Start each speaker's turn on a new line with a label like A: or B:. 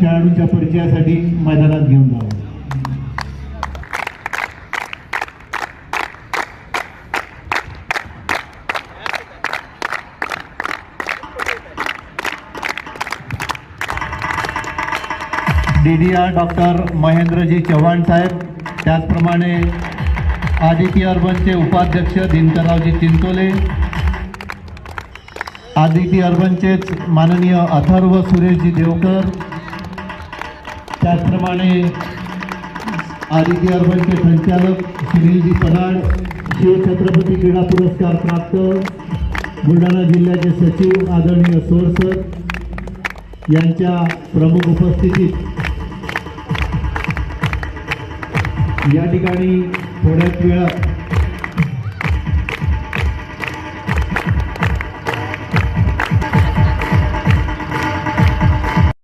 A: खेळाडूंच्या परिचयासाठी मैदानात घेऊन जावं. डीडीआर डॉक्टर महेंद्रजी चव्हाण साहेब त्याचप्रमाणे आदित्य अर्बनचे उपाध्यक्ष दिनकररावजी चिंचोले आदित्य अर्बनचेच माननीय अथर्व सुरेशजी देवकर त्याचप्रमाणे आदिती अर्बनचे संचालक सुनीलजी पनाड शिवछत्रपती क्रीडा पुरस्कार प्राप्त बुलढाणा जिल्ह्याचे सचिव आदरणीय सोरसर यांच्या प्रमुख उपस्थितीत. या ठिकाणी थोड्याच वेळात